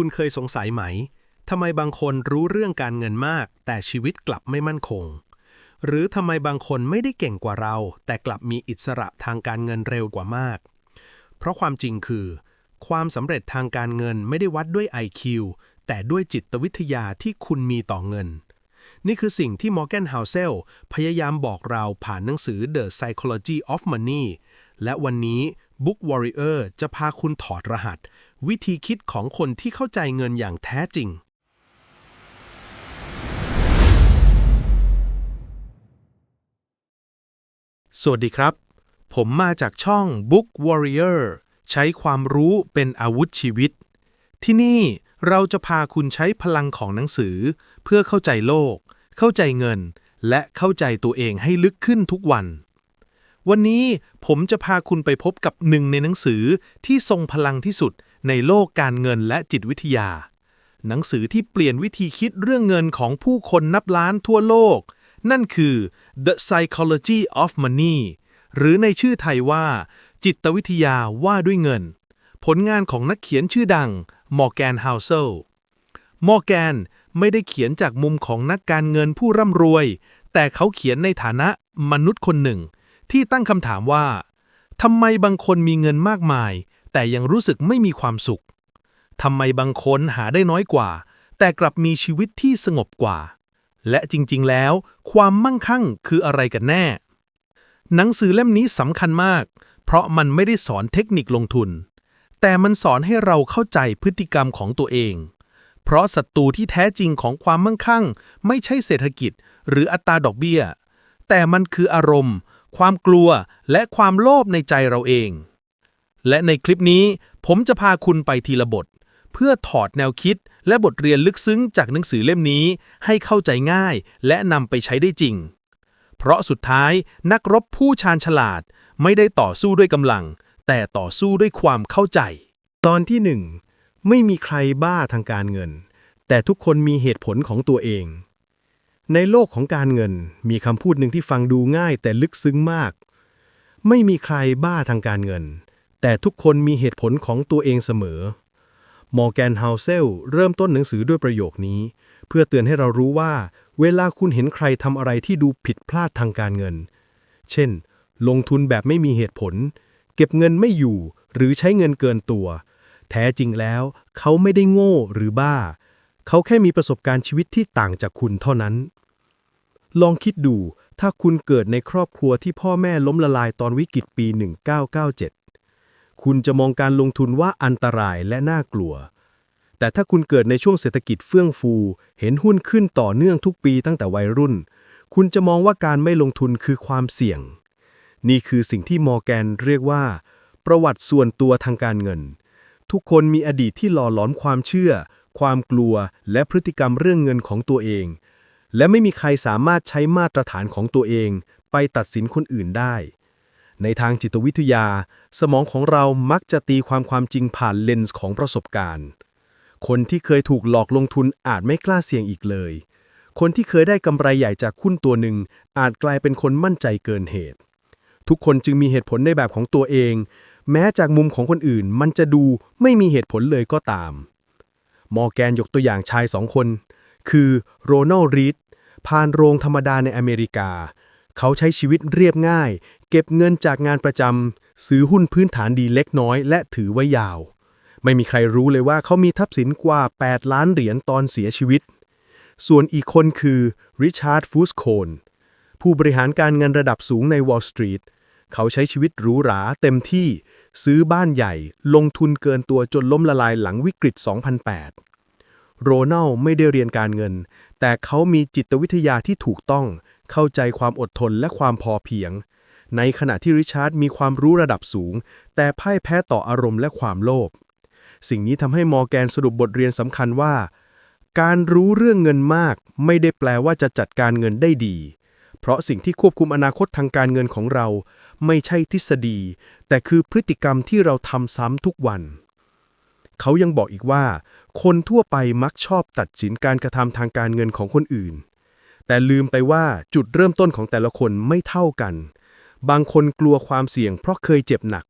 คุณเคยสงสัยไหม ทำไมบางคนรู้เรื่องการเงินมาก แต่ชีวิตกลับไม่มั่นคง หรือทำไมบางคนไม่ได้เก่งกว่าเรา แต่กลับมีอิสระทางการเงินเร็วกว่ามาก เพราะความจริงคือ ความสำเร็จทางการเงินไม่ได้วัดด้วย IQ แต่ด้วยจิตวิทยาที่คุณมีต่อเงิน นี่คือสิ่งที่ Morgan Housel พยายามบอกเราผ่านหนังสือ The Psychology of Money และวันนี้ Book Warrior จะพาคุณถอดรหัส วิธีคิดของคนที่เข้าใจเงินอย่างแท้จริง สวัสดีครับ ผมมาจากช่อง Book Warrior ใช้ความรู้เป็นอาวุธชีวิต ที่นี่เราจะพาคุณใช้พลังของหนังสือ เพื่อเข้าใจโลก เข้าใจเงิน และเข้าใจตัวเองให้ลึกขึ้นทุกวัน วันนี้ผมจะพาคุณไปพบกับหนึ่งในหนังสือที่ทรงพลังที่สุด ในโลกการเงินและจิตวิทยา หนังสือที่เปลี่ยนวิธีคิดเรื่องเงินของผู้คนนับล้านทั่วโลก นั่นคือ The Psychology of Money หรือในชื่อไทยว่า จิตวิทยาว่าด้วยเงิน ผลงานของนักเขียนชื่อดังมอร์แกนฮาวเซลมอร์แกนไม่ได้เขียนจากมุมของนักการเงินผู้ร่ำรวย แต่เขาเขียนในฐานะมนุษย์คนหนึ่ง ที่ตั้งคำถามว่าทำไมบางคนมีเงินมากมาย แต่ยังรู้สึกไม่มีความสุขทำไมบางคนหาได้น้อยกว่า แต่กลับมีชีวิตที่สงบกว่า และจริงๆแล้ว ความมั่งคั่งคืออะไรกันแน่ หนังสือเล่มนี้สำคัญมาก เพราะมันไม่ได้สอนเทคนิคลงทุน แต่มันสอนให้เราเข้าใจพฤติกรรมของตัวเอง เพราะศัตรูที่แท้จริงของความมั่งคั่ง ไม่ใช่เศรษฐกิจ หรืออัตราดอกเบี้ย แต่มันคืออารมณ์ ความกลัวและความโลภในใจเราเอง และในคลิปนี้ผมจะพาคุณไปทีละบท เพื่อถอดแนวคิดและบทเรียนลึกซึ้งจากหนังสือเล่มนี้ให้เข้าใจง่ายและนำไปใช้ได้จริง เพราะสุดท้ายนักรบผู้ชาญฉลาดไม่ได้ต่อสู้ด้วยกำลัง แต่ต่อสู้ด้วยความเข้าใจ ตอนที่หนึ่งไม่มีใครบ้าทางการเงิน แต่ทุกคนมีเหตุผลของตัวเอง ในโลกของการเงินมีคำพูดหนึ่งที่ฟังดูง่ายแต่ลึกซึ้งมาก ไม่มีใครบ้าทางการเงิน แต่ทุกคนมีเหตุผลของตัวเองเสมอ มอร์แกนฮาวเซลเริ่มต้นหนังสือด้วยประโยคนี้ เพื่อเตือนให้เรารู้ว่า เวลาคุณเห็นใครทำอะไรที่ดูผิดพลาดทางการเงิน เช่น ลงทุนแบบไม่มีเหตุผล เก็บเงินไม่อยู่ หรือใช้เงินเกินตัว แท้จริงแล้ว เขาไม่ได้โง่หรือบ้า เขาแค่มีประสบการณ์ชีวิตที่ต่างจากคุณเท่านั้น ลองคิดดูถ้าคุณเกิดในครอบครัวที่พ่อแม่ล้มละลายตอนวิกฤตปี 1997 คุณจะมองการลงทุนว่าอันตรายและน่ากลัว แต่ถ้าคุณเกิดในช่วงเศรษฐกิจเฟื่องฟู เห็นหุ้นขึ้นต่อเนื่องทุกปีตั้งแต่วัยรุ่น คุณจะมองว่าการไม่ลงทุนคือความเสี่ยง นี่คือสิ่งที่มอร์แกนเรียกว่า ประวัติส่วนตัวทางการเงิน ทุกคนมีอดีตที่หล่อหลอมความเชื่อ ความกลัว และพฤติกรรมเรื่องเงินของตัวเอง และไม่มีใครสามารถใช้มาตรฐานของตัวเอง ไปตัดสินคนอื่นได้ ในทางจิตวิทยา สมองของเรามักจะตีความความจริงผ่านเลนส์ของประสบการณ์ คนที่เคยถูกหลอกลงทุนอาจไม่กล้าเสี่ยงอีกเลย คนที่เคยได้กำไรใหญ่จากหุ้นตัวหนึ่ง อาจกลายเป็นคนมั่นใจเกินเหตุ ทุกคนจึงมีเหตุผลในแบบของตัวเอง แม้จากมุมของคนอื่นมันจะดูไม่มีเหตุผลเลยก็ตาม มอแกนยกตัวอย่างชายสองคน คือโรนัลด์รีดพานโรงธรรมดาในอเมริกา เขาใช้ชีวิตเรียบง่าย เก็บเงินจากงานประจำซื้อหุ้นพื้นฐานดีเล็กน้อย และถือไว้ยาว ไม่มีใครรู้เลยว่าเขามีทรัพย์สินกว่า 8 ล้านเหรียญตอนเสียชีวิต ส่วนอีกคนคือริชาร์ดฟูสโคนผู้บริหารการเงินระดับสูงในวอลล์สตรีทเขาใช้ชีวิตหรูหราเต็มที่ซื้อบ้านใหญ่ ลงทุนเกินตัวจนล้มละลายหลังวิกฤต 2008 โรนัลไม่ได้เรียนการเงิน แต่เขามีจิตวิทยาที่ถูกต้อง เข้าใจความอดทนและความพอเพียง ในขณะที่ริชาร์ดมีความรู้ระดับสูง แต่พ่ายแพ้ต่ออารมณ์และความโลภ สิ่งนี้ทำให้มอร์แกนสรุปบทเรียนสำคัญว่า การรู้เรื่องเงินมาก ไม่ได้แปลว่าจะจัดการเงินได้ดี เพราะสิ่งที่ควบคุมอนาคตทางการเงินของเรา ไม่ใช่ทฤษฎี แต่คือพฤติกรรมที่เราทำซ้ำทุกวัน เขายังบอกอีกว่า คนทั่วไปมักชอบตัดสินการกระทำทางการเงินของคนอื่นแต่ลืมไปว่าจุดเริ่มต้นของแต่ละคนไม่เท่ากัน บางคนกลัวความเสี่ยงเพราะเคยเจ็บหนัก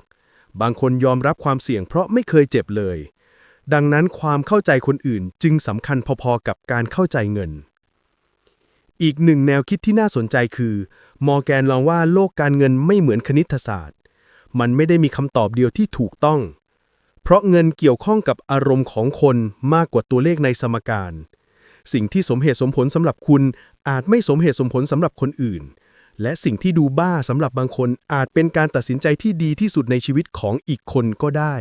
บางคนยอมรับความเสี่ยงเพราะไม่เคยเจ็บเลย ดังนั้นความเข้าใจคนอื่นจึงสำคัญพอๆกับการเข้าใจเงิน อีกหนึ่งแนวคิดที่น่าสนใจคือ มอร์แกนลองว่าโลกการเงินไม่เหมือนคณิตศาสตร์ มันไม่ได้มีคำตอบเดียวที่ถูกต้อง เพราะเงินเกี่ยวข้องกับอารมณ์ของคนมากกว่าตัวเลขในสมการ สิ่งที่สมเหตุสมผลสำหรับคุณอาจไม่สมเหตุสมผลสำหรับคนอื่น และสิ่งที่ดูบ้าสำหรับบางคนอาจเป็นการตัดสินใจที่ดีที่สุดในชีวิตของอีกคนก็ได้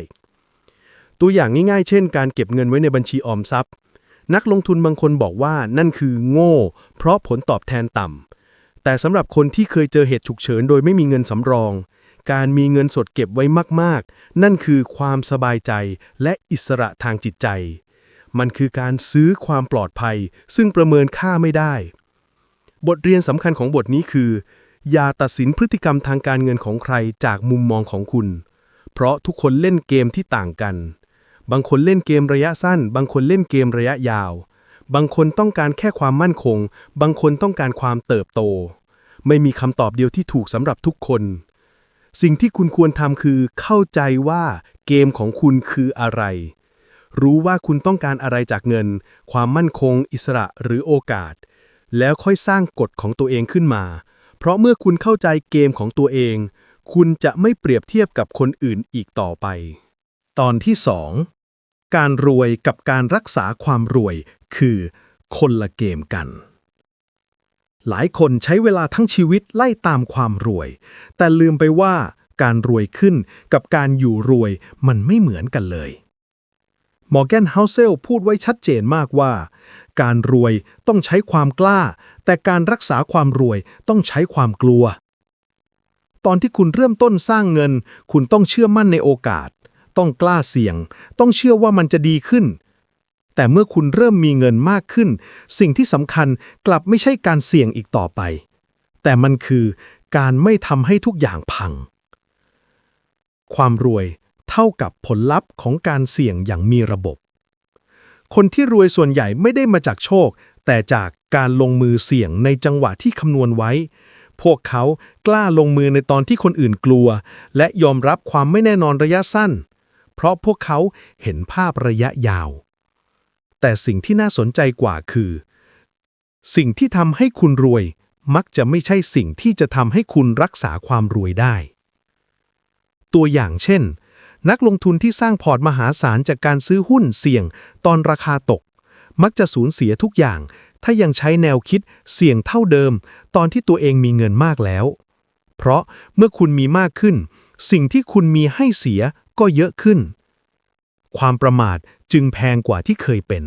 ตัวอย่างง่ายๆ เช่น การเก็บเงินไว้ในบัญชีออมทรัพย์ นักลงทุนบางคนบอกว่านั่นคือโง่ เพราะผลตอบแทนต่ำแต่สำหรับคนที่เคยเจอเหตุฉุกเฉินโดยไม่มีเงินสำรอง การมีเงินสดเก็บไว้มากๆ นั่นคือความสบายใจและอิสระทางจิตใจ มันคือการซื้อความปลอดภัย ซึ่งประเมินค่าไม่ได้ บทเรียนสำคัญของบทนี้คือ อย่าตัดสินพฤติกรรมทางการเงินของใครจากมุมมองของคุณ เพราะทุกคนเล่นเกมที่ต่างกัน บางคนเล่นเกมระยะสั้น บางคนเล่นเกมระยะยาว บางคนต้องการแค่ความมั่นคง บางคนต้องการความเติบโต ไม่มีคำตอบเดียวที่ถูกสำหรับทุกคน สิ่งที่คุณควรทำคือ เข้าใจว่าเกมของคุณคืออะไร รู้ว่าคุณต้องการอะไรจากเงิน ความมั่นคง อิสระหรือโอกาส แล้วค่อยสร้างกฎของตัวเองขึ้นมา เพราะเมื่อคุณเข้าใจเกมของตัวเอง คุณจะไม่เปรียบเทียบกับคนอื่นอีกต่อไป ตอนที่ 2 การรวยกับการรักษาความรวยคือคนละเกมกัน หลายคนใช้เวลาทั้งชีวิตไล่ตามความรวย แต่ลืมไปว่าการรวยขึ้นกับการอยู่รวยมันไม่เหมือนกันเลยมอร์แกนเฮาเซลพูดไว้ชัดเจนมากว่า การรวยต้องใช้ความกล้า แต่การรักษาความรวยต้องใช้ความกลัว ตอนที่คุณเริ่มต้นสร้างเงิน คุณต้องเชื่อมั่นในโอกาส ต้องกล้าเสี่ยง ต้องเชื่อว่ามันจะดีขึ้น แต่เมื่อคุณเริ่มมีเงินมากขึ้น สิ่งที่สำคัญกลับไม่ใช่การเสี่ยงอีกต่อไป แต่มันคือการไม่ทำให้ทุกอย่างพัง ความรวยเท่ากับผลลัพธ์ของการเสี่ยงอย่างมีระบบ คนที่รวยส่วนใหญ่ไม่ได้มาจากโชค แต่จากการลงมือเสี่ยงในจังหวะที่คำนวณไว้ พวกเขากล้าลงมือในตอนที่คนอื่นกลัว และยอมรับความไม่แน่นอนระยะสั้น เพราะพวกเขาเห็นภาพระยะยาว แต่สิ่งที่น่าสนใจกว่าคือ สิ่งที่ทำให้คุณรวย มักจะไม่ใช่สิ่งที่จะทำให้คุณรักษาความรวยได้ ตัวอย่างเช่น นักลงทุนที่สร้างพอร์ตมหาศาลจากการซื้อหุ้นเสี่ยง ตอนราคาตก มักจะสูญเสียทุกอย่าง ถ้ายังใช้แนวคิดเสี่ยงเท่าเดิม ตอนที่ตัวเองมีเงินมากแล้ว เพราะเมื่อคุณมีมากขึ้น สิ่งที่คุณมีให้เสียก็เยอะขึ้น ความประมาทจึงแพงกว่าที่เคยเป็น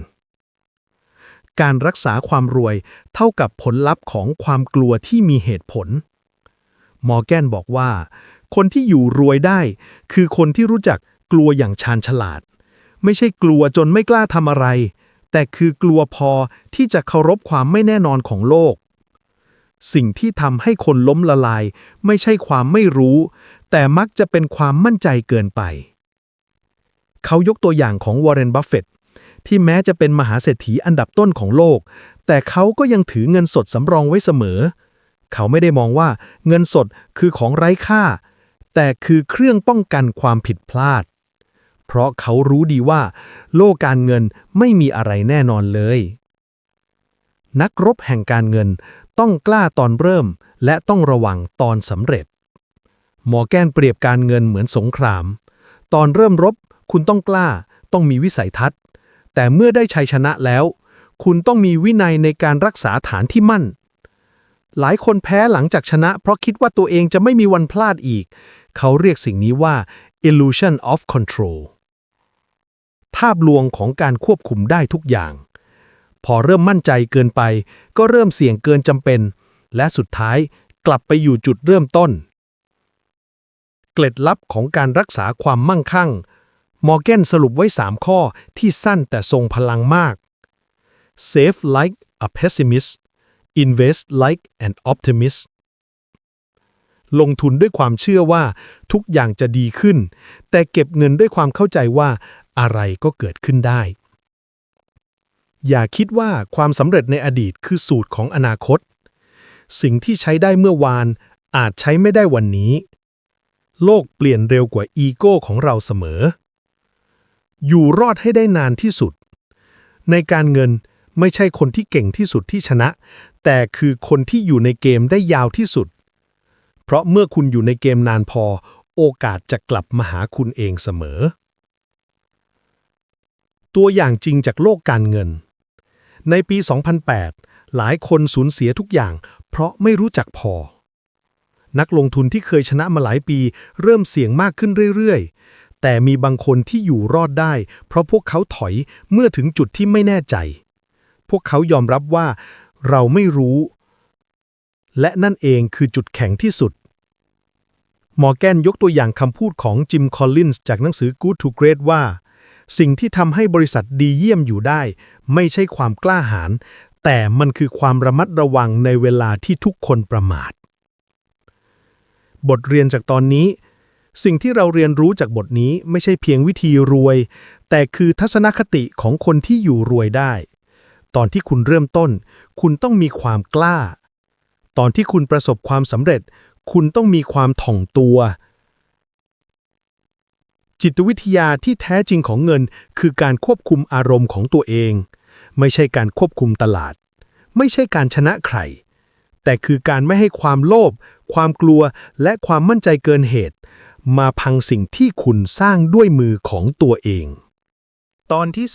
การรักษาความรวยเท่ากับผลลัพธ์ของความกลัวที่มีเหตุผลมอร์แกนบอกว่า คนที่อยู่รวยได้ คือคนที่รู้จักกลัวอย่างชาญฉลาด ไม่ใช่กลัวจนไม่กล้าทำอะไร แต่คือกลัวพอที่จะเคารพความไม่แน่นอนของโลก สิ่งที่ทำให้คนล้มละลาย ไม่ใช่ความไม่รู้ แต่มักจะเป็นความมั่นใจเกินไป เขายกตัวอย่างของวอร์เรนบัฟเฟตต์ที่แม้จะเป็นมหาเศรษฐีอันดับต้นของโลก แต่เขาก็ยังถือเงินสดสำรองไว้เสมอ เขาไม่ได้มองว่าเงินสดคือของไร้ค่า แต่คือเครื่องป้องกันความผิดพลาด เพราะเขารู้ดีว่า โลกการเงินไม่มีอะไรแน่นอนเลย นักรบแห่งการเงินต้องกล้าตอนเริ่ม และต้องระวังตอนสำเร็จ หมอแกนเปรียบการเงินเหมือนสงคราม ตอนเริ่มรบ คุณต้องกล้า ต้องมีวิสัยทัศน์ แต่เมื่อได้ชัยชนะแล้ว คุณต้องมีวินัยในการรักษาฐานที่มั่นหลายคนแพ้หลังจากชนะ เพราะคิดว่าตัวเองจะไม่มีวันพลาดอีก เขาเรียกสิ่งนี้ว่า illusion of control ภาพลวงของการควบคุมได้ทุกอย่าง พอเริ่มมั่นใจเกินไป ก็เริ่มเสี่ยงเกินจำเป็น และสุดท้ายกลับไปอยู่จุดเริ่มต้น เกล็ดลับของการรักษาความมั่งคั่ง มอร์แกนสรุปไว้ 3 ข้อที่สั้นแต่ทรงพลังมาก Save like a pessimist Invest like an optimist ลงทุนด้วยความเชื่อว่าทุกอย่างจะดีขึ้น แต่เก็บเงินด้วยความเข้าใจว่าอะไรก็เกิดขึ้นได้ อย่าคิดว่าความสำเร็จในอดีตคือสูตรของอนาคต สิ่งที่ใช้ได้เมื่อวานอาจใช้ไม่ได้วันนี้ โลกเปลี่ยนเร็วกว่าอีโก้ของเราเสมอ อยู่รอดให้ได้นานที่สุด ในการเงินไม่ใช่คนที่เก่งที่สุดที่ชนะ แต่คือคนที่อยู่ในเกมได้ยาวที่สุด เพราะเมื่อคุณอยู่ในเกมนานพอ โอกาสจะกลับมาหาคุณเองเสมอ ตัวอย่างจริงจากโลกการเงิน ในปี 2008 หลายคนสูญเสียทุกอย่าง เพราะไม่รู้จักพอ นักลงทุนที่เคยชนะมาหลายปี เริ่มเสี่ยงมากขึ้นเรื่อยๆ แต่มีบางคนที่อยู่รอดได้ เพราะพวกเขาถอยเมื่อถึงจุดที่ไม่แน่ใจ พวกเขายอมรับว่าเราไม่รู้ และนั่นเองคือจุดแข็งที่สุด มอร์แกนยกตัวอย่างคำพูดของจิม คอลลินส์จากหนังสือ Good to Great ว่า สิ่งที่ทำให้บริษัทดีเยี่ยมอยู่ได้ ไม่ใช่ความกล้าหาญแต่มันคือความระมัดระวังในเวลาที่ทุกคนประมาท บทเรียนจากตอนนี้ สิ่งที่เราเรียนรู้จากบทนี้ไม่ใช่เพียงวิธีรวย แต่คือทัศนคติของคนที่อยู่รวยได้ ตอนที่คุณเริ่มต้น คุณต้องมีความกล้า ตอนที่คุณประสบความสำเร็จ คุณต้องมีความถ่อมตัว จิตวิทยาที่แท้จริงของเงิน คือการควบคุมอารมณ์ของตัวเอง ไม่ใช่การควบคุมตลาด ไม่ใช่การชนะใคร แต่คือการไม่ให้ความโลภความกลัวและความมั่นใจเกินเหตุ มาพังสิ่งที่คุณสร้างด้วยมือของตัวเอง ตอนที่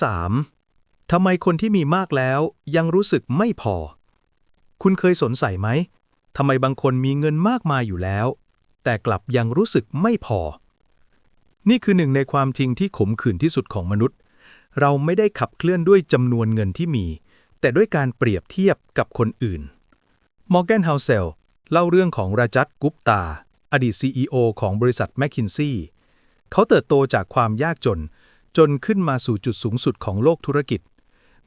3ทำไมคนที่มีมากแล้วยังรู้สึกไม่พอ คุณเคยสงสัยไหม ทำไมบางคนมีเงินมากมายอยู่แล้ว แต่กลับยังรู้สึกไม่พอ นี่คือหนึ่งในความจริงที่ขมขื่นที่สุดของมนุษย์ เราไม่ได้ขับเคลื่อนด้วยจำนวนเงินที่มี แต่ด้วยการเปรียบเทียบกับคนอื่น มอร์แกนเฮาเซลเล่าเรื่องของราจัตกุปตา อดีต CEO ของบริษัทแมคคินซีเขาเติบโตจากความยากจน จนขึ้นมาสู่จุดสูงสุดของโลกธุรกิจ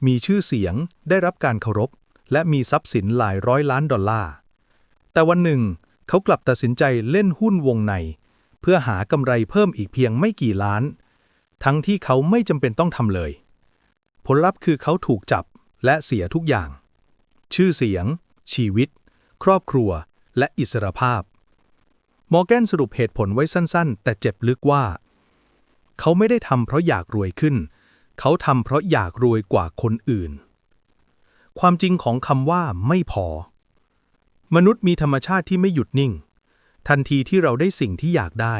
มีชื่อเสียงได้รับการเคารพ และมีทรัพย์สินหลายร้อยล้านดอลลาร์ แต่วันหนึ่ง เขากลับตัดสินใจเล่นหุ้นวงใน เพื่อหากำไรเพิ่มอีกเพียงไม่กี่ล้าน ทั้งที่เขาไม่จำเป็นต้องทำเลย ผลลัพธ์คือเขาถูกจับและเสียทุกอย่าง ชื่อเสียง ชีวิต ครอบครัว และอิสรภาพ มอร์แกนสรุปเหตุผลไว้สั้นๆ แต่เจ็บลึกว่า เขาไม่ได้ทำเพราะอยากรวยขึ้น เขาทำเพราะอยากรวยกว่าคนอื่น ความจริงของคำว่าไม่พอ มนุษย์มีธรรมชาติที่ไม่หยุดนิ่ง ทันทีที่เราได้สิ่งที่อยากได้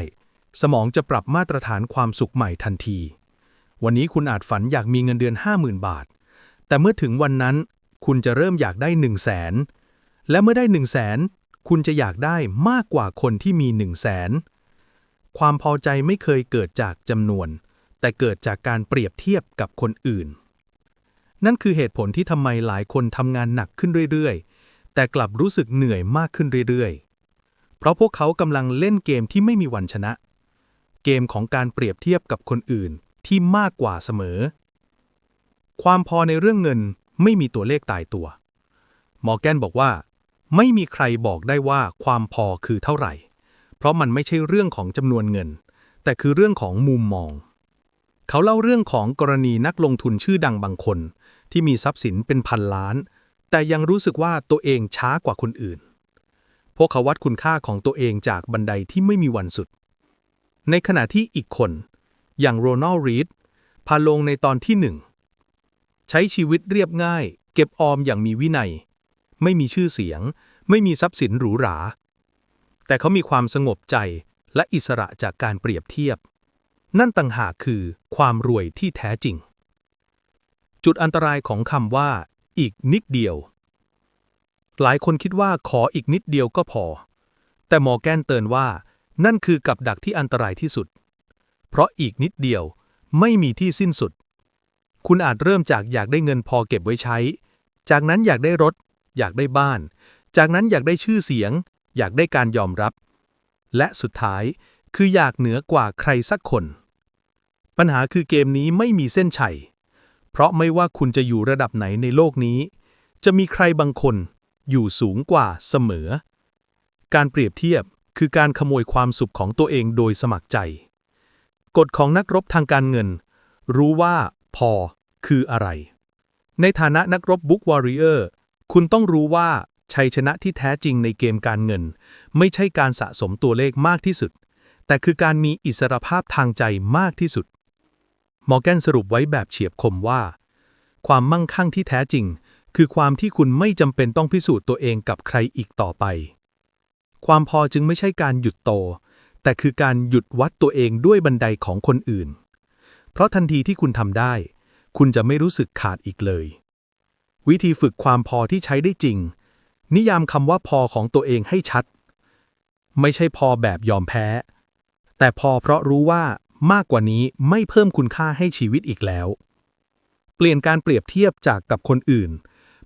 สมองจะปรับมาตรฐานความสุขใหม่ทันที วันนี้คุณอาจฝันอยากมีเงินเดือน 50,000 บาท แต่เมื่อถึงวันนั้น คุณจะเริ่มอยากได้ 1 0 0 0 0แสนและเมื่อได้ 1 0 0 0 0แสนคุณจะอยากได้มากกว่าคนที่มี 1 0 0 0 0แสนความพอใจไม่เคยเกิดจากจำนวน แต่เกิดจากการเปรียบเทียบกับคนอื่น นั่นคือเหตุผลที่ทำไมหลายคนทำงานหนักขึ้นเรื่อยๆ แต่กลับรู้สึกเหนื่อยมากขึ้นเรื่อยๆ เพราะพวกเขากำลังเล่นเกมที่ไม่มีวันชนะ เกมของการเปรียบเทียบกับคนอื่นที่มากกว่าเสมอ ความพอในเรื่องเงินไม่มีตัวเลขตายตัว มอร์แกนบอกว่า ไม่มีใครบอกได้ว่าความพอคือเท่าไหร่ เพราะมันไม่ใช่เรื่องของจำนวนเงิน แต่คือเรื่องของมุมมอง เขาเล่าเรื่องของกรณีนักลงทุนชื่อดังบางคน ที่มีทรัพย์สินเป็นพันล้าน แต่ยังรู้สึกว่าตัวเองช้ากว่าคนอื่น พวกเขาวัดคุณค่าของตัวเองจากบันไดที่ไม่มีวันสุด ในขณะที่อีกคน อย่างโรนัลด์รีดพาลงในตอนที่หนึ่ง ใช้ชีวิตเรียบง่าย เก็บออมอย่างมีวินัย ไม่มีชื่อเสียง ไม่มีทรัพย์สินหรูหรา แต่เขามีความสงบใจและอิสระจากการเปรียบเทียบ นั่นต่างหากคือความรวยที่แท้จริง จุดอันตรายของคำว่า อีกนิดเดียว หลายคนคิดว่าขออีกนิดเดียวก็พอ แต่หมอแกนเตือนว่า นั่นคือกับดักที่อันตรายที่สุด เพราะอีกนิดเดียวไม่มีที่สิ้นสุด คุณอาจเริ่มจากอยากได้เงินพอเก็บไว้ใช้ จากนั้นอยากได้รถ อยากได้บ้าน จากนั้นอยากได้ชื่อเสียง อยากได้การยอมรับ และสุดท้ายคืออยากเหนือกว่าใครสักคน ปัญหาคือเกมนี้ไม่มีเส้นชัย เพราะไม่ว่าคุณจะอยู่ระดับไหนในโลกนี้ จะมีใครบางคนอยู่สูงกว่าเสมอ การเปรียบเทียบคือการขโมยความสุขของตัวเองโดยสมัครใจ กฎของนักรบทางการเงิน รู้ว่าพอคืออะไร ในฐานะนักรบบุ๊กวอริเออร์คุณต้องรู้ว่าชัยชนะที่แท้จริงในเกมการเงิน ไม่ใช่การสะสมตัวเลขมากที่สุด แต่คือการมีอิสรภาพทางใจมากที่สุด มอร์แกนสรุปไว้แบบเฉียบคมว่า ความมั่งคั่งที่แท้จริง คือความที่คุณไม่จำเป็นต้องพิสูจน์ตัวเองกับใครอีกต่อไป ความพอจึงไม่ใช่การหยุดโต แต่คือการหยุดวัดตัวเองด้วยบันไดของคนอื่น เพราะทันทีที่คุณทำได้ คุณจะไม่รู้สึกขาดอีกเลย วิธีฝึกความพอที่ใช้ได้จริง นิยามคำว่าพอของตัวเองให้ชัด ไม่ใช่พอแบบยอมแพ้ แต่พอเพราะรู้ว่า มากกว่านี้ไม่เพิ่มคุณค่าให้ชีวิตอีกแล้ว เปลี่ยนการเปรียบเทียบจากกับคนอื่น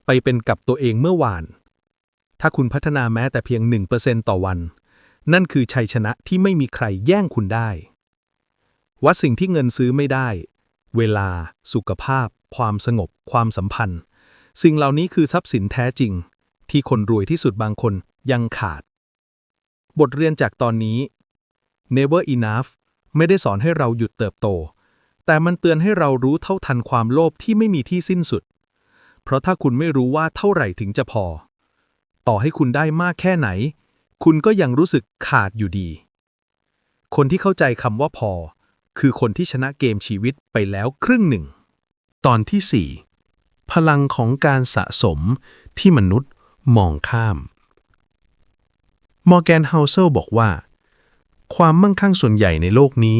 ไปเป็นกับตัวเองเมื่อวาน ถ้าคุณพัฒนาแม้แต่เพียง 1%ต่อวัน นั่นคือชัยชนะที่ไม่มีใครแย่งคุณได้ วัดสิ่งที่เงินซื้อไม่ได้ เวลา สุขภาพ ความสงบ ความสัมพันธ์ สิ่งเหล่านี้คือทรัพย์สินแท้จริง ที่คนรวยที่สุดบางคนยังขาด บทเรียนจากตอนนี้ Never Enough ไม่ได้สอนให้เราหยุดเติบโต แต่มันเตือนให้เรารู้เท่าทันความโลภที่ไม่มีที่สิ้นสุด เพราะถ้าคุณไม่รู้ว่าเท่าไหร่ถึงจะพอ ต่อให้คุณได้มากแค่ไหน คุณก็ยังรู้สึกขาดอยู่ดี คนที่เข้าใจคำว่าพอ คือคนที่ชนะเกมชีวิตไปแล้วครึ่งหนึ่ง ตอนที่ 4 พลังของการสะสมที่มนุษย์มองข้าม มอร์แกนเฮาเซลบอกว่า ความมั่งคั่งส่วนใหญ่ในโลกนี้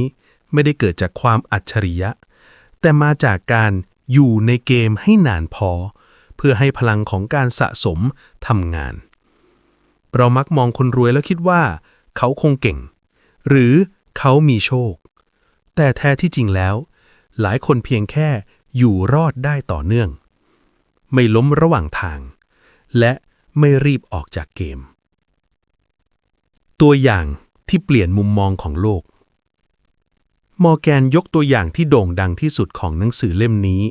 ไม่ได้เกิดจากความอัจฉริยะ แต่มาจากการอยู่ในเกมให้นานพอ เพื่อให้พลังของการสะสมทำงาน เรามักมองคนรวยแล้วคิดว่า เขาคงเก่ง หรือเขามีโชค แต่แท้ที่จริงแล้ว หลายคนเพียงแค่อยู่รอดได้ต่อเนื่อง ไม่ล้มระหว่างทาง และไม่รีบออกจากเกม ตัวอย่าง ที่เปลี่ยนมุมมองของโลก มอร์แกนยกตัวอย่างที่โด่งดังที่สุดของหนังสือเล่มนี้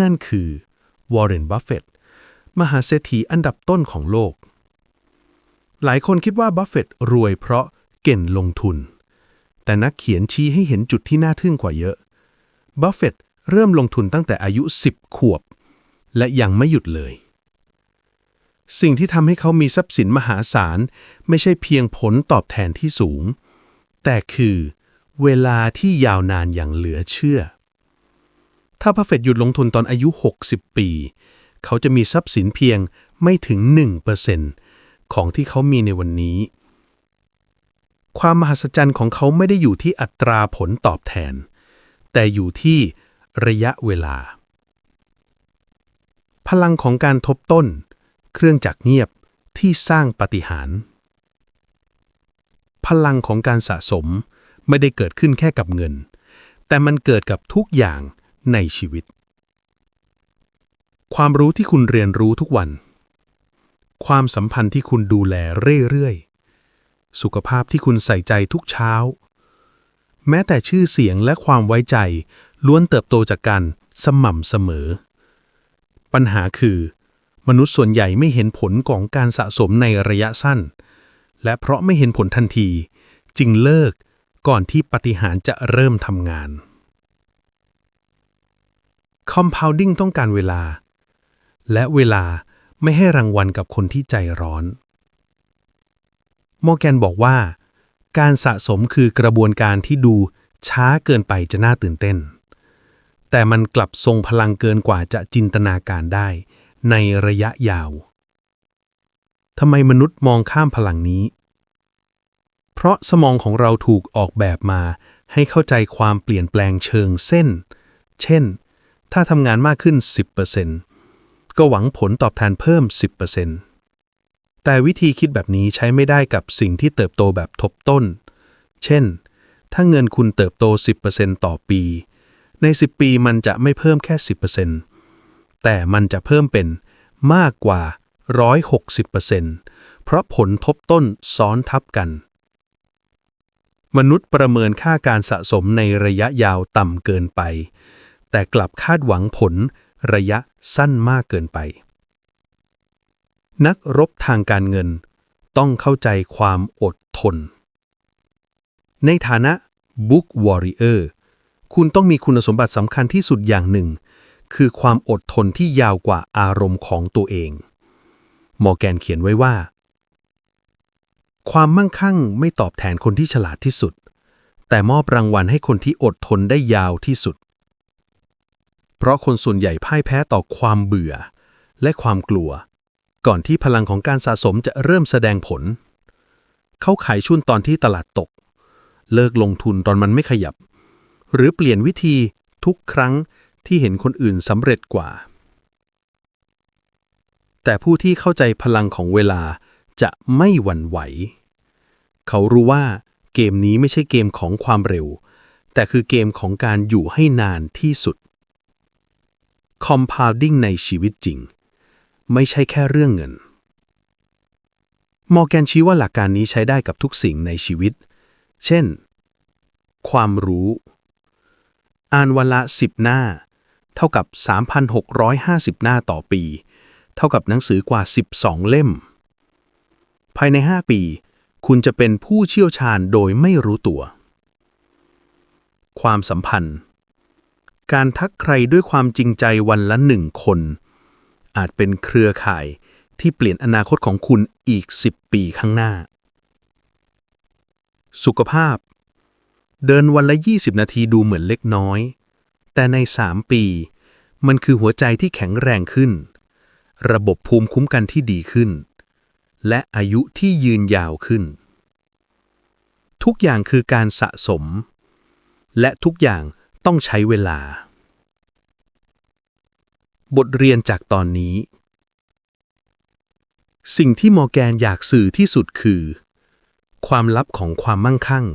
นั่นคือวอร์เรน บัฟเฟตต์มหาเศรษฐีอันดับต้นของโลก หลายคนคิดว่าบัฟเฟตต์รวยเพราะเก่งลงทุน แต่นักเขียนชี้ให้เห็นจุดที่น่าทึ่งกว่าเยอะ บัฟเฟตต์เริ่มลงทุนตั้งแต่อายุ 10 ขวบ และยังไม่หยุดเลย สิ่งที่ทำให้เขามีทรัพย์สินมหาศาล ไม่ใช่เพียงผลตอบแทนที่สูง แต่คือเวลาที่ยาวนานอย่างเหลือเชื่อ ถ้าบัฟเฟตหยุดลงทุนตอนอายุ 60 ปี เขาจะมีทรัพย์สินเพียงไม่ถึง 1%ของที่เขามีในวันนี้ ความมหัศจรรย์ของเขาไม่ได้อยู่ที่อัตราผลตอบแทน แต่อยู่ที่ระยะเวลา พลังของการทบต้น เครื่องจักรเงียบที่สร้างปฏิหาร พลังของการสะสมไม่ได้เกิดขึ้นแค่กับเงิน แต่มันเกิดกับทุกอย่างในชีวิต ความรู้ที่คุณเรียนรู้ทุกวัน ความสัมพันธ์ที่คุณดูแลเรื่อยๆ สุขภาพที่คุณใส่ใจทุกเช้า แม้แต่ชื่อเสียงและความไว้ใจล้วนเติบโตจากการสม่ำเสมอ ปัญหาคือ มนุษย์ส่วนใหญ่ไม่เห็นผลของการสะสมในระยะสั้น และเพราะไม่เห็นผลทันที จึงเลิกก่อนที่ปฏิหารจะเริ่มทำงาน Compounding ต้องการเวลา และเวลาไม่ให้รางวัลกับคนที่ใจร้อน มอร์แกนบอกว่า การสะสมคือกระบวนการที่ดูช้าเกินไปจะน่าตื่นเต้น แต่มันกลับทรงพลังเกินกว่าจะจินตนาการได้ ในระยะยาว ทำไมมนุษย์มองข้ามพลังนี้ เพราะสมองของเราถูกออกแบบมาให้เข้าใจความเปลี่ยนแปลงเชิงเส้น เช่น ถ้าทำงานมากขึ้น 10%ก็หวังผลตอบแทนเพิ่ม 10%แต่วิธีคิดแบบนี้ใช้ไม่ได้กับสิ่งที่เติบโตแบบทบต้น เช่น ถ้าเงินคุณเติบโต 10%ต่อปี ใน 10 ปีมันจะไม่เพิ่มแค่ 10% แต่มันจะเพิ่มเป็นมากกว่า 160%เพราะผลทบต้นซ้อนทับกัน มนุษย์ประเมินค่าการสะสมในระยะยาวต่ำเกินไป แต่กลับคาดหวังผลระยะสั้นมากเกินไป นักรบทางการเงินต้องเข้าใจความอดทน ในฐานะ Book Warrior คุณต้องมีคุณสมบัติสำคัญที่สุดอย่างหนึ่ง คือความอดทนที่ยาวกว่าอารมณ์ของตัวเอง มอร์แกนเขียนไว้ว่า ความมั่งคั่งไม่ตอบแทนคนที่ฉลาดที่สุด แต่มอบรางวัลให้คนที่อดทนได้ยาวที่สุด เพราะคนส่วนใหญ่พ่ายแพ้ต่อความเบื่อ และความกลัว ก่อนที่พลังของการสะสมจะเริ่มแสดงผล เขาขายชุ่นตอนที่ตลาดตก เลิกลงทุนตอนมันไม่ขยับ หรือเปลี่ยนวิธีทุกครั้ง ที่เห็นคนอื่นสำเร็จกว่า แต่ผู้ที่เข้าใจพลังของเวลาจะไม่หวั่นไหว เขารู้ว่าเกมนี้ไม่ใช่เกมของความเร็ว แต่คือเกมของการอยู่ให้นานที่สุด compounding ในชีวิตจริง ไม่ใช่แค่เรื่องเงิน มอร์แกนชี้ว่าหลักการนี้ใช้ได้กับทุกสิ่งในชีวิต เช่น ความรู้ อ่านวันละ10หน้า เท่ากับ 3,650 หน้าต่อปี เท่ากับหนังสือกว่า 12 เล่ม ภายใน 5 ปี คุณจะเป็นผู้เชี่ยวชาญโดยไม่รู้ตัว ความสัมพันธ์ การทักใครด้วยความจริงใจวันละหนึ่งคน อาจเป็นเครือข่ายที่เปลี่ยนอนาคตของคุณอีก 10 ปีข้างหน้า สุขภาพ เดินวันละ 20 นาทีดูเหมือนเล็กน้อย แต่ใน 3 ปี มันคือหัวใจที่แข็งแรงขึ้น ระบบภูมิคุ้มกันที่ดีขึ้น และอายุที่ยืนยาวขึ้น ทุกอย่างคือการสะสม และทุกอย่างต้องใช้เวลา บทเรียนจากตอนนี้ สิ่งที่มอแกนอยากสื่อที่สุดคือ ความลับของความมั่งคั่ง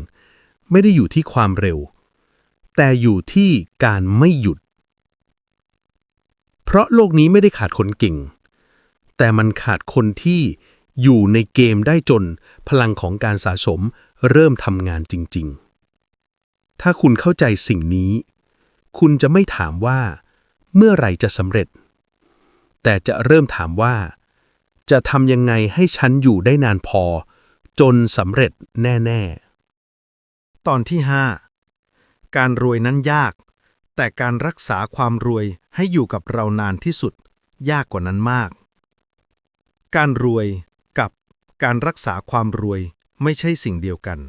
ไม่ได้อยู่ที่ความเร็ว แต่อยู่ที่การไม่หยุด เพราะโลกนี้ไม่ได้ขาดคนเก่ง แต่มันขาดคนที่อยู่ในเกมได้จนพลังของการสะสมเริ่มทำงานจริง ๆ ถ้าคุณเข้าใจสิ่งนี้ คุณจะไม่ถามว่า เมื่อไหร่จะสำเร็จ แต่จะเริ่มถามว่า จะทำยังไงให้ฉันอยู่ได้นานพอ จนสำเร็จแน่ ๆ ตอนที่ 5 การรวยนั้นยาก แต่การรักษาความรวยให้อยู่กับเรานานที่สุด ยากกว่านั้นมาก การรวยกับการรักษาความรวยไม่ใช่สิ่งเดียวกัน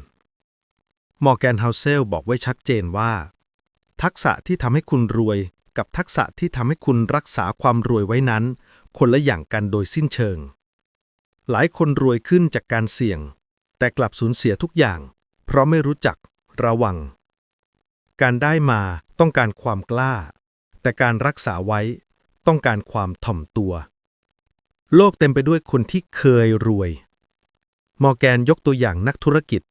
มอร์แกนเฮาเซลบอกไว้ชัดเจนว่า ทักษะที่ทำให้คุณรวยกับทักษะที่ทำให้คุณรักษาความรวยไว้นั้น คนละอย่างกันโดยสิ้นเชิง หลายคนรวยขึ้นจากการเสี่ยง แต่กลับสูญเสียทุกอย่าง เพราะไม่รู้จักระวัง การได้มาต้องการความกล้า แต่การรักษาไว้ต้องการความถ่อมตัว โลกเต็มไปด้วยคนที่เคยรวย มอร์แกนยกตัวอย่างนักธุรกิจ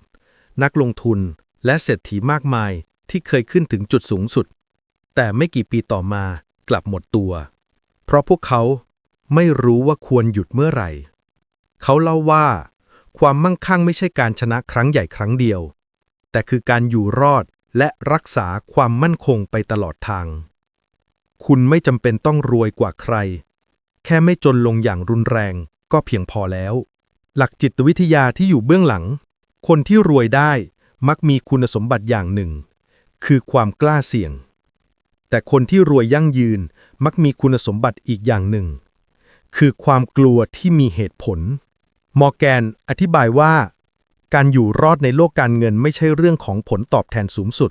นักลงทุนและเศรษฐีมากมายที่เคยขึ้นถึงจุดสูงสุด แต่ไม่กี่ปีต่อมากลับหมดตัว เพราะพวกเขาไม่รู้ว่าควรหยุดเมื่อไหร่ เขาเล่าว่า ความมั่งคั่งไม่ใช่การชนะครั้งใหญ่ครั้งเดียว แต่คือการอยู่รอด และรักษาความมั่นคงไปตลอดทาง คุณไม่จำเป็นต้องรวยกว่าใคร แค่ไม่จนลงอย่างรุนแรงก็เพียงพอแล้ว หลักจิตวิทยาที่อยู่เบื้องหลัง คนที่รวยได้มักมีคุณสมบัติอย่างหนึ่ง คือความกล้าเสี่ยง แต่คนที่รวยยั่งยืนมักมีคุณสมบัติอีกอย่างหนึ่ง คือความกลัวที่มีเหตุผล มอร์แกนอธิบายว่า การอยู่รอดในโลกการเงินไม่ใช่เรื่องของผลตอบแทนสูงสุด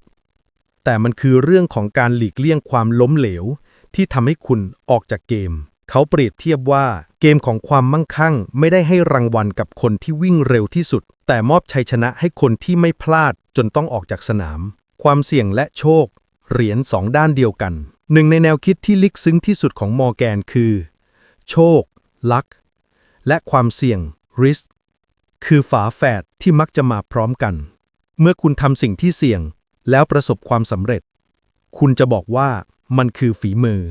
แต่มันคือเรื่องของการหลีกเลี่ยงความล้มเหลว ที่ทำให้คุณออกจากเกม เขาเปรียบเทียบว่าเกมของความมั่งคั่งไม่ได้ให้รางวัลกับคนที่วิ่งเร็วที่สุด แต่มอบชัยชนะให้คนที่ไม่พลาดจนต้องออกจากสนาม ความเสี่ยงและโชค เหรียญสองด้านเดียวกัน หนึ่งในแนวคิดที่ลึกซึ้งที่สุดของมอร์แกนคือ โชค ลัก และความเสี่ยง risk คือฝาแฝดที่มักจะมาพร้อมกัน เมื่อคุณทำสิ่งที่เสี่ยงแล้วประสบความสำเร็จ คุณจะบอกว่ามันคือฝีมือ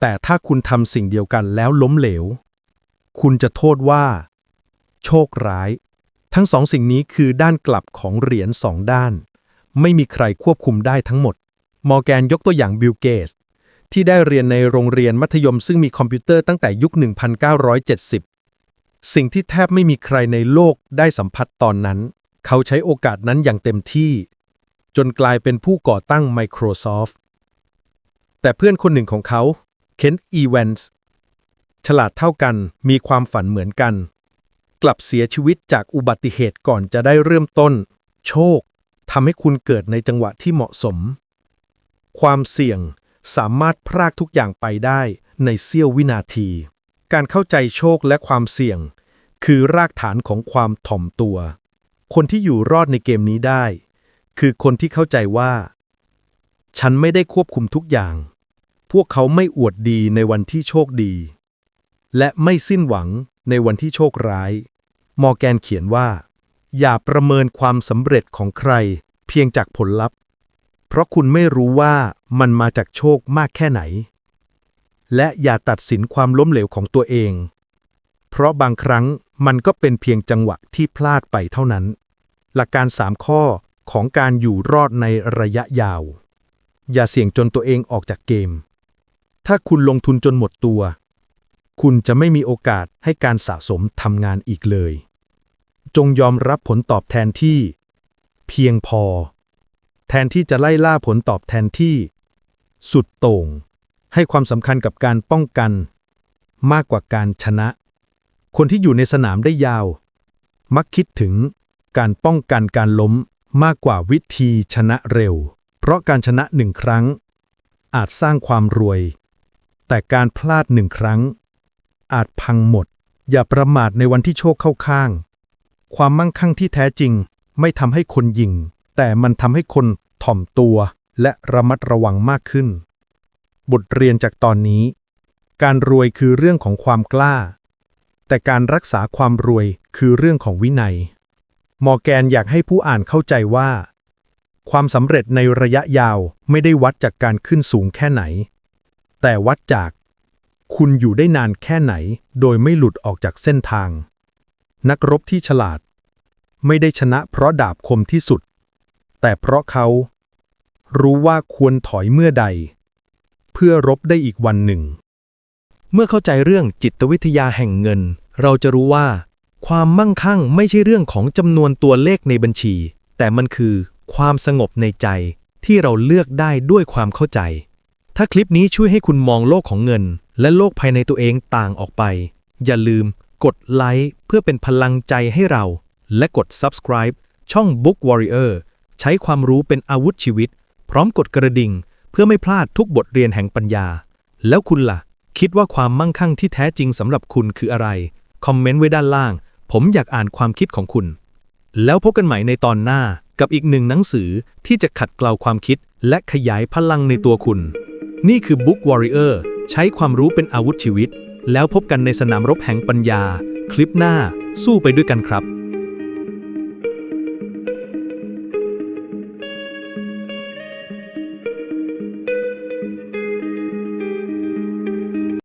แต่ถ้าคุณทำสิ่งเดียวกันแล้วล้มเหลว คุณจะโทษว่า โชคร้าย ทั้งสองสิ่งนี้คือด้านกลับของเหรียญสองด้าน ไม่มีใครควบคุมได้ทั้งหมด มอร์แกนยกตัวอย่างบิลเกสที่ได้เรียนในโรงเรียนมัธยมซึ่งมีคอมพิวเตอร์ตั้งแต่ยุค 1970 สิ่งที่แทบไม่มีใครในโลกได้สัมผัสตอนนั้น เขาใช้โอกาสนั้นอย่างเต็มที่ จนกลายเป็นผู้ก่อตั้ง Microsoft แต่เพื่อนคนหนึ่งของเขาเคนอีแวนส์ฉลาดเท่ากันมีความฝันเหมือนกัน กลับเสียชีวิตจากอุบัติเหตุก่อนจะได้เริ่มต้น โชคทำให้คุณเกิดในจังหวะที่เหมาะสม ความเสี่ยงสามารถพรากทุกอย่างไปได้ในเสี้ยววินาที การเข้าใจโชคและความเสี่ยง คือรากฐานของความถ่อมตัว คนที่อยู่รอดในเกมนี้ได้ คือคนที่เข้าใจว่า ฉันไม่ได้ควบคุมทุกอย่าง พวกเขาไม่อวดดีในวันที่โชคดี และไม่สิ้นหวังในวันที่โชคร้าย มอร์แกนเขียนว่า อย่าประเมินความสำเร็จของใคร เพียงจากผลลัพธ์ เพราะคุณไม่รู้ว่ามันมาจากโชคมากแค่ไหน และอย่าตัดสินความล้มเหลวของตัวเอง เพราะบางครั้งมันก็เป็นเพียงจังหวะที่พลาดไปเท่านั้น หลักการ 3 ข้อของการอยู่รอดในระยะยาว อย่าเสี่ยงจนตัวเองออกจากเกม ถ้าคุณลงทุนจนหมดตัว คุณจะไม่มีโอกาสให้การสะสมทำงานอีกเลย จงยอมรับผลตอบแทนที่ เพียงพอ แทนที่จะไล่ล่าผลตอบแทนที่ สุดโต่ง ให้ความสำคัญกับการป้องกัน มากกว่าการชนะ คนที่อยู่ในสนามได้ยาว มักคิดถึงการป้องกันการล้มมากกว่าวิธีชนะเร็ว เพราะการชนะหนึ่งครั้ง อาจสร้างความรวย แต่การพลาดหนึ่งครั้ง อาจพังหมด อย่าประมาทในวันที่โชคเข้าข้าง ความมั่งคั่งที่แท้จริงไม่ทำให้คนยิงแต่มันทำให้คนถ่อมตัวและระมัดระวังมากขึ้น บทเรียนจากตอนนี้ การรวยคือเรื่องของความกล้า แต่การรักษาความรวยคือเรื่องของวินัย มอแกนอยากให้ผู้อ่านเข้าใจว่า ความสำเร็จในระยะยาวไม่ได้วัดจากการขึ้นสูงแค่ไหน แต่วัดจาก คุณอยู่ได้นานแค่ไหน โดยไม่หลุดออกจากเส้นทาง นักรบที่ฉลาด ไม่ได้ชนะเพราะดาบคมที่สุด แต่เพราะเขา รู้ว่าควรถอยเมื่อใด เพื่อรบได้อีกวันหนึ่ง เมื่อเข้าใจเรื่องจิตวิทยาแห่งเงิน เราจะรู้ว่า ความมั่งคั่งไม่ใช่เรื่องของจำนวนตัวเลขในบัญชี แต่มันคือความสงบในใจที่เราเลือกได้ด้วยความเข้าใจ ถ้าคลิปนี้ช่วยให้คุณมองโลกของเงิน และโลกภายในตัวเองต่างออกไป อย่าลืมกดไลค์เพื่อเป็นพลังใจให้เรา และกด subscribe ช่อง Book Warrior ใช้ความรู้เป็นอาวุธชีวิต พร้อมกดกระดิ่ง เพื่อไม่พลาดทุกบทเรียนแห่งปัญญา แล้วคุณล่ะ คิดว่าความมั่งคั่งที่แท้จริงสำหรับคุณคืออะไร คอมเมนต์ไว้ด้านล่าง ผมอยากอ่านความคิดของคุณ แล้วพบกันใหม่ในตอนหน้ากับอีกหนึ่งหนังสือที่จะขัดเกลาความคิด และขยายพลังในตัวคุณ นี่คือ Book Warrior ใช้ความรู้เป็นอาวุธชีวิต แล้วพบกันในสนามรบแห่งปัญญา คลิปหน้า สู้ไปด้วยกันครับ